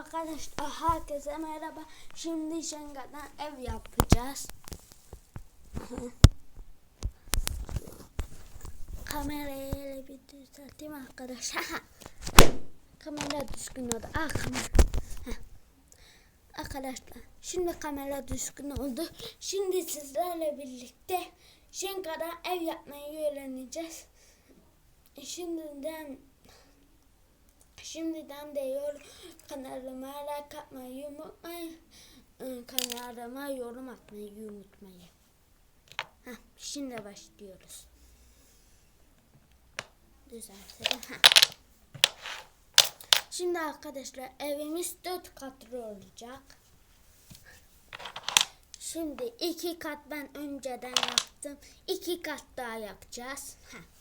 Arkadaşlar herkese merhaba. Şimdi Şenga'dan ev yapacağız. Kamerayı bir düzelteyim arkadaşlar. kamera düzgün oldu. Aa kamera. Arkadaşlar şimdi kamera düzgün oldu. Şimdi sizlerle birlikte Şenga'dan ev yapmayı öğreneceğiz. Şimdiden Şimdiden diyor kanalıma like atmayı unutmayın. Ee, Kanalıma yorum atmayı unutmayın. Heh, şimdi başlıyoruz. Düzeltelim. Heh. Şimdi arkadaşlar evimiz dört katlı olacak. Şimdi iki kat ben önceden yaptım. İki kat daha yapacağız. Heh.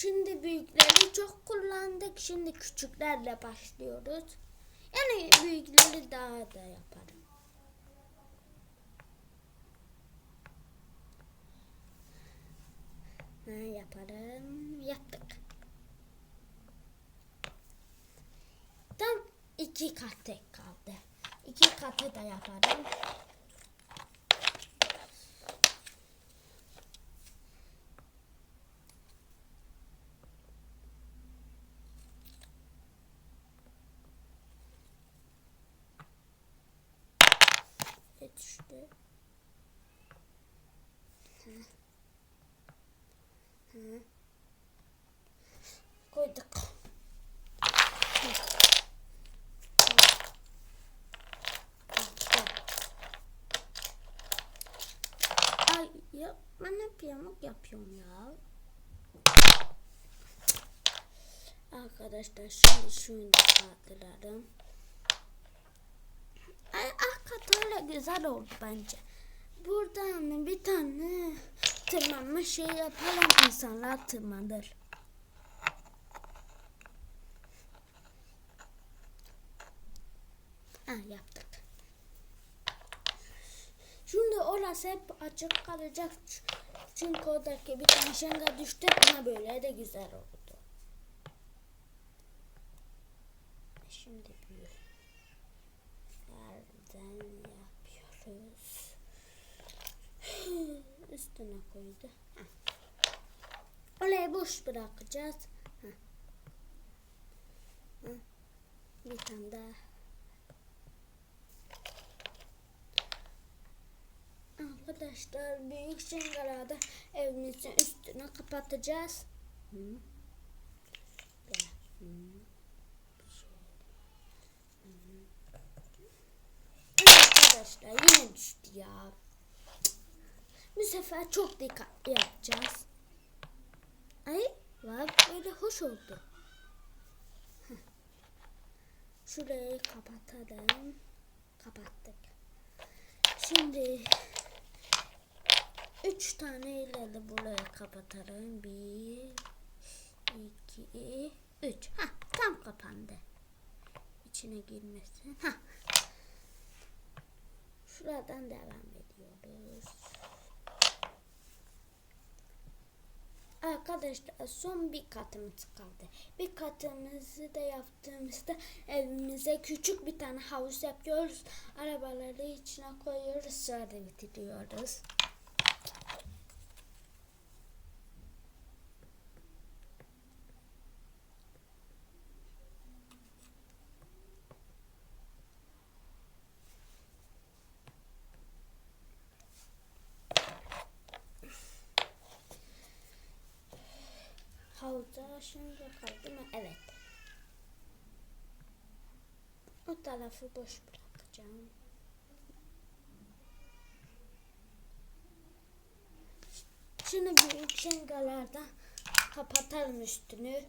Şimdi büyükleri çok kullandık. Şimdi küçüklerle başlıyoruz. Yani büyükleri daha da yaparım. Ha, yaparım. Yaptık. Tam iki kat tek kaldı. İki katı da yaparım. Koyduk. Ay ya ben hep yamuk yapıyorum ya. Arkadaşlar şimdi şunu kaldıralım. Ay arka öyle güzel oldu bence. Buradan bir tane tırmanma şey yapalım insanlar tırmanır. Ha yaptık. Şimdi orası hep açık kalacak. Çünkü oradaki bir tane şenga düştü ama böyle de güzel oldu. Şimdi büyür. Nereden yapıyoruz? Üstüne koydu. Heh. Boş bırakacağız. Heh. Heh. Bir tane daha. Arkadaşlar büyük şengalada evimizin üstüne kapatacağız. Hı. Ya, hı. Arkadaşlar yine düştü ya. Bu sefer çok dikkatli yapacağız. Ay bak böyle hoş oldu. Şurayı kapatalım. Kapattık. Şimdi üç tane ile de burayı kapatalım. Bir, iki, üç. Ha tam kapandı. İçine girmesin. Ha Şuradan devam ediyoruz. Arkadaşlar son bir katımız kaldı. Bir katımızı da yaptığımızda evimize küçük bir tane havuz yapıyoruz. Arabaları içine koyuyoruz. Sonra da bitiriyoruz. Havuzda şimdi kaldı mı? Evet. O tarafı boş bırakacağım. Şimdi büyük şengalardan kapatalım üstünü.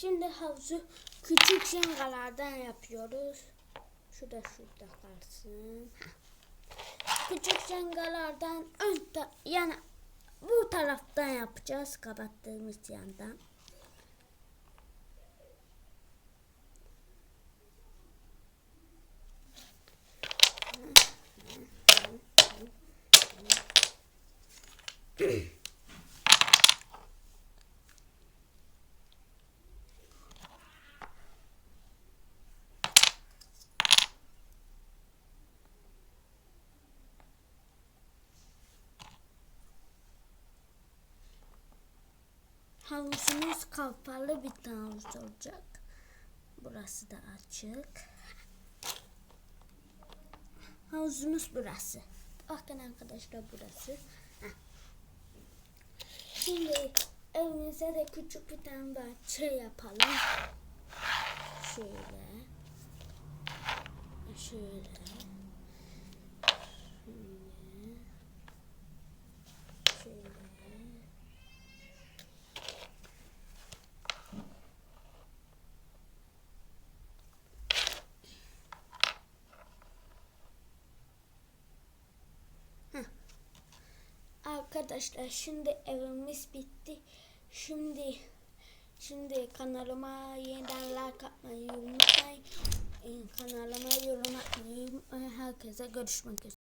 Şimdi havuzu küçük şengalardan yapıyoruz. Şu da şurada kalsın. Küçük şengalardan ön ta yani bu taraftan yapacağız kapattığımız yandan. Havuzumuz kapalı bir havuz olacak. Burası da açık. Havuzumuz burası. Bakın arkadaşlar burası. Şimdi evimize de küçük bir tane bahçe yapalım. Şöyle. Şöyle. Şöyle. Şöyle. Arkadaşlar şimdi evimiz bitti. Şimdi şimdi kanalıma yeniden like atmayı unutmayın. Kanalıma yorum atmayı. Herkese görüşmek üzere.